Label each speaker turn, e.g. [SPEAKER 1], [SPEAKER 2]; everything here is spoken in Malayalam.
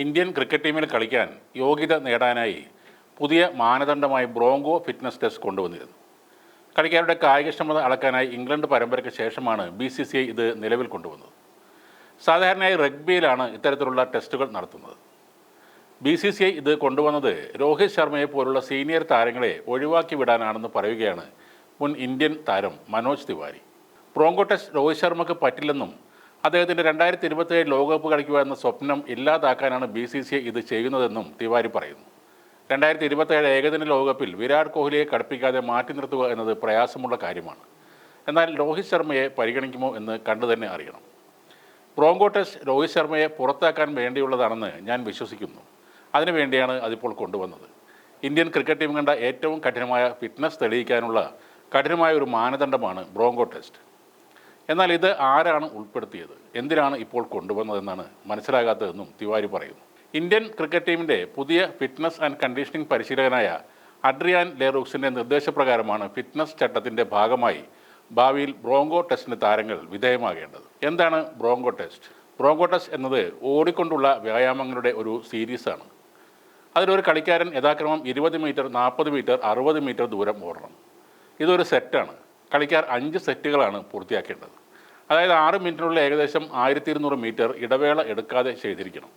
[SPEAKER 1] ഇന്ത്യൻ ക്രിക്കറ്റ് ടീമിൽ കളിക്കാൻ യോഗ്യത നേടാനായി പുതിയ മാനദണ്ഡമായി ബ്രോങ്കോ ഫിറ്റ്നസ് ടെസ്റ്റ് കൊണ്ടുവന്നിരുന്നു. കളിക്കാരുടെ കായികക്ഷമത അളക്കാനായി ഇംഗ്ലണ്ട് പരമ്പരയ്ക്ക് ശേഷമാണ് ബി സി സി ഐ ഇത് നിലവിൽ കൊണ്ടുവന്നത്. സാധാരണയായി റഗ്ബിയിലാണ് ഇത്തരത്തിലുള്ള ടെസ്റ്റുകൾ നടത്തുന്നത്. ബി സി സി ഐ ഇത് കൊണ്ടുവന്നത് രോഹിത് ശർമ്മയെ പോലുള്ള സീനിയർ താരങ്ങളെ ഒഴിവാക്കി വിടാനാണെന്ന് പറയുകയാണ് മുൻ ഇന്ത്യൻ താരം മനോജ് തിവാരി. ബ്രോങ്കോ ടെസ്റ്റ് രോഹിത് ശർമ്മക്ക് പറ്റില്ലെന്നും അദ്ദേഹത്തിന്റെ രണ്ടായിരത്തി ഇരുപത്തിയേഴ് ലോകകപ്പ് കളിക്കുക എന്ന സ്വപ്നം ഇല്ലാതാക്കാനാണ് ബി സി സി ഇത് ചെയ്യുന്നതെന്നും തിവാരി പറയുന്നു. രണ്ടായിരത്തി ഇരുപത്തേഴ് ഏകദിന ലോകകപ്പിൽ വിരാട് കോഹ്ലിയെ കടുപ്പിക്കാതെ മാറ്റി നിർത്തുക എന്നത് പ്രയാസമുള്ള കാര്യമാണ്. എന്നാൽ രോഹിത് ശർമ്മയെ പരിഗണിക്കുമോ എന്ന് കണ്ടു തന്നെ അറിയണം. ബ്രോങ്കോ ടെസ്റ്റ് രോഹിത് ശർമ്മയെ പുറത്താക്കാൻ വേണ്ടിയുള്ളതാണെന്ന് ഞാൻ വിശ്വസിക്കുന്നു. അതിനുവേണ്ടിയാണ് അതിപ്പോൾ കൊണ്ടുവന്നത്. ഇന്ത്യൻ ക്രിക്കറ്റ് ടീം കണ്ട ഏറ്റവും കഠിനമായ ഫിറ്റ്നസ് തെളിയിക്കാനുള്ള കഠിനമായ ഒരു മാനദണ്ഡമാണ് ബ്രോങ്കോ ടെസ്റ്റ് എന്നാൽ ഇത് ആരാണ് ഉൾപ്പെടുത്തിയത്? എന്തിനാണ് ഇപ്പോൾ കൊണ്ടുവന്നതെന്നാണ് മനസ്സിലാകാത്തതെന്നും തിവാരി പറയുന്നു. ഇന്ത്യൻ ക്രിക്കറ്റ് ടീമിന്റെ പുതിയ ഫിറ്റ്നസ് ആൻഡ് കണ്ടീഷനിങ് പരിശീലകനായ അഡ്രിയാൻ ലെറൂക്സിന്റെ നിർദ്ദേശപ്രകാരമാണ് ഫിറ്റ്നസ് ചട്ടത്തിന്റെ ഭാഗമായി ഭാവിയിൽ ബ്രോങ്കോ ടെസ്റ്റിന് താരങ്ങൾ വിധേയമാകേണ്ടത്. എന്താണ് ബ്രോങ്കോ ടെസ്റ്റ്? ബ്രോങ്കോ ടെസ്റ്റ് എന്നത് ഓടിക്കൊണ്ടുള്ള വ്യായാമങ്ങളുടെ ഒരു സീരീസാണ്. അതിലൊരു കളിക്കാരൻ യഥാക്രമം ഇരുപത് മീറ്റർ നാൽപ്പത് മീറ്റർ അറുപത് മീറ്റർ ദൂരം ഓടണം. ഇതൊരു സെറ്റാണ്. കളിക്കാർ അഞ്ച് സെറ്റുകളാണ് പൂർത്തിയാക്കേണ്ടത്. അതായത് ആറ് മിനിറ്റിനുള്ളിൽ ഏകദേശം ആയിരത്തി ഇരുന്നൂറ് മീറ്റർ ഇടവേള എടുക്കാതെ ചെയ്തിരിക്കണം.